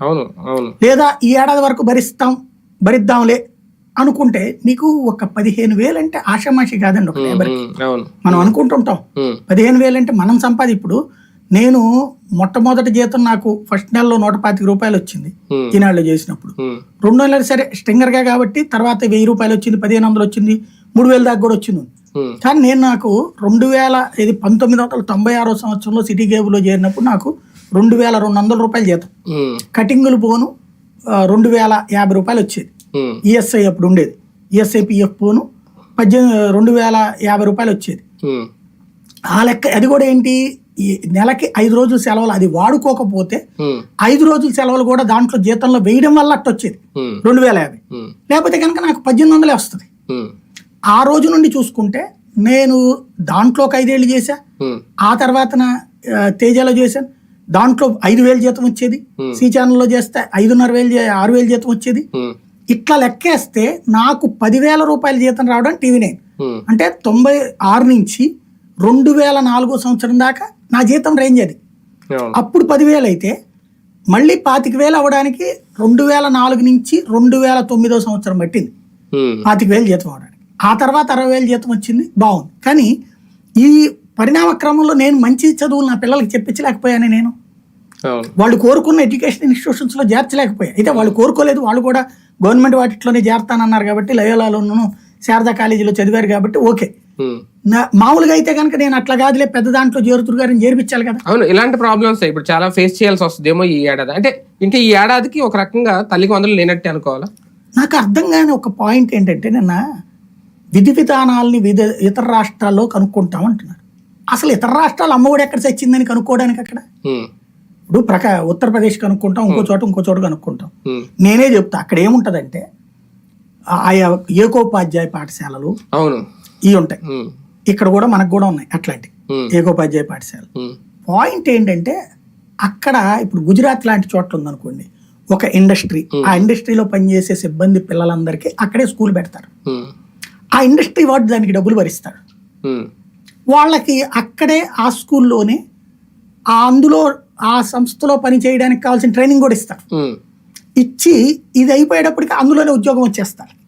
అవును అవును. లేదా ఈ ఏడాది వరకు భరిస్తాం భరిద్దాంలే అనుకుంటే నీకు ఒక పదిహేను వేలు అంటే ఆషామాషి కాదండి ఒక లేబర్ మనం అనుకుంటుంటాం. పదిహేను వేలు అంటే మనం సంపాది ఇప్పుడు నేను మొట్టమొదటి జీతం నాకు ఫస్ట్ నెలలో నూట పాతిక రూపాయలు వచ్చింది ఈనాళ్ళు చేసినప్పుడు. రెండు నెలలు సరే స్ట్రింగర్గా కాబట్టి తర్వాత వెయ్యి రూపాయలు వచ్చింది పదిహేను వందలు వచ్చింది మూడు వేల దాకా కూడా వచ్చింది. కానీ నేను నాకు రెండు వేల ఇది పంతొమ్మిది వందల తొంభై ఆరో సంవత్సరంలో సిటీ కేబుల్లో చేరినప్పుడు నాకు రెండు వేల రెండు వందల రూపాయలు జీతం. కటింగులు పోను రెండు వేల యాభై రూపాయలు వచ్చేది. ఈఎస్ఐ అప్పుడు ఉండేది. ఈఎస్ఐ పిఎఫ్ పోను పద్దెనిమిది రెండు వేల యాభై రూపాయలు వచ్చేది. ఆ లెక్క అది కూడా ఏంటి? ఈ నెలకి ఐదు రోజులు సెలవులు అది వాడుకోకపోతే ఐదు రోజుల సెలవులు కూడా దాంట్లో జీతంలో వేయడం వల్ల అట్ట వచ్చేది రెండు వేల యాభై. లేకపోతే కనుక నాకు పద్దెనిమిది వందలే వస్తుంది. ఆ రోజు నుండి చూసుకుంటే నేను దాంట్లో ఒక ఐదేళ్ళు చేశా. ఆ తర్వాత తేజాలో చేశాను. దాంట్లో ఐదు వేలు జీతం వచ్చేది. సి ఛానల్లో చేస్తే ఐదున్నర వేలు ఆరు వేలు జీతం వచ్చేది. ఇట్లా లెక్కేస్తే నాకు పదివేల రూపాయల జీతం రావడం టీవీ నైన్. అంటే తొంభై ఆరు నుంచి రెండు వేల నాలుగో సంవత్సరం దాకా నా జీతం రేంజ్ అది. అప్పుడు పదివేలు అయితే మళ్ళీ పాతిక వేలు అవ్వడానికి రెండు వేల నాలుగు నుంచి రెండు వేల తొమ్మిదో సంవత్సరం పట్టింది. పాతిక వేలు జీతం అవడానికి ఆ తర్వాత అరవై వేలు జీతం వచ్చింది. బాగుంది. కానీ ఈ పరిణామ క్రమంలో నేను మంచి చదువులు నా పిల్లలకి చెప్పించలేకపోయాను నేను. వాళ్ళు కోరుకున్న ఎడ్యుకేషన్ ఇన్స్టిట్యూషన్స్లో చేర్చలేకపోయా అయితే వాళ్ళు కోరుకోలేదు వాళ్ళు కూడా గవర్నమెంట్ వాటిలోనే చేరతానన్నారు కాబట్టి లయోలాలోను శారదా కాలేజీలో చదివారు కాబట్టి ఓకే. మామూలుగా అయితే కనుక నేను అట్లా కాదులే పెద్ద దాంట్లో చేరుతురు గారిని చేర్పించాలి కదా. అవును ఇలాంటి ప్రాబ్లమ్స్ ఇప్పుడు చాలా ఫేస్ చేయాల్సి వస్తుందేమో ఈ ఏడాది. అంటే ఇంకా ఈ ఏడాదికి ఒక రకంగా తల్లికి వందలు లేనట్టే అనుకోవాలా? నాకు అర్థం కాని ఒక పాయింట్ ఏంటంటే నిన్న విధి విధానాలని వివిధ ఇతర రాష్ట్రాల్లో కనుక్కుంటాం అంటున్నారు. అసలు ఇతర రాష్ట్రాలు అమ్మఒడి ఎక్కడ చచ్చిందని కనుక్కోవడానికి అక్కడ? ఇప్పుడు ప్రక ఉత్తరప్రదేశ్ కనుక్కుంటాం ఇంకో చోట ఇంకో చోట కనుక్కుంటాం. నేనే చెప్తా అక్కడ ఏముంటదంటే ఆయా ఏకోపాధ్యాయ పాఠశాలలు అవును. ఇవి ఉంటాయి. ఇక్కడ కూడా మనకు కూడా ఉన్నాయి అట్లాంటి ఏకోపాధ్యాయ పాఠశాలలు. ఉమ్, పాయింట్ ఏంటంటే అక్కడ ఇప్పుడు గుజరాత్ లాంటి చోట్ల ఉందనుకోండి ఒక ఇండస్ట్రీ ఆ ఇండస్ట్రీలో పనిచేసే సిబ్బంది పిల్లలందరికీ అక్కడే స్కూల్ పెడతారు. ఆ ఇండస్ట్రీ వాడు దానికి డబ్బులు భరిస్తాడు వాళ్ళకి అక్కడే ఆ స్కూల్లోనే ఆ అందులో ఆ సంస్థలో పని చేయడానికి కావాల్సిన ట్రైనింగ్ కూడా ఇస్తారు. ఇచ్చి ఇది అయిపోయేటప్పటికి అందులోనే ఉద్యోగం వచ్చేస్తారు.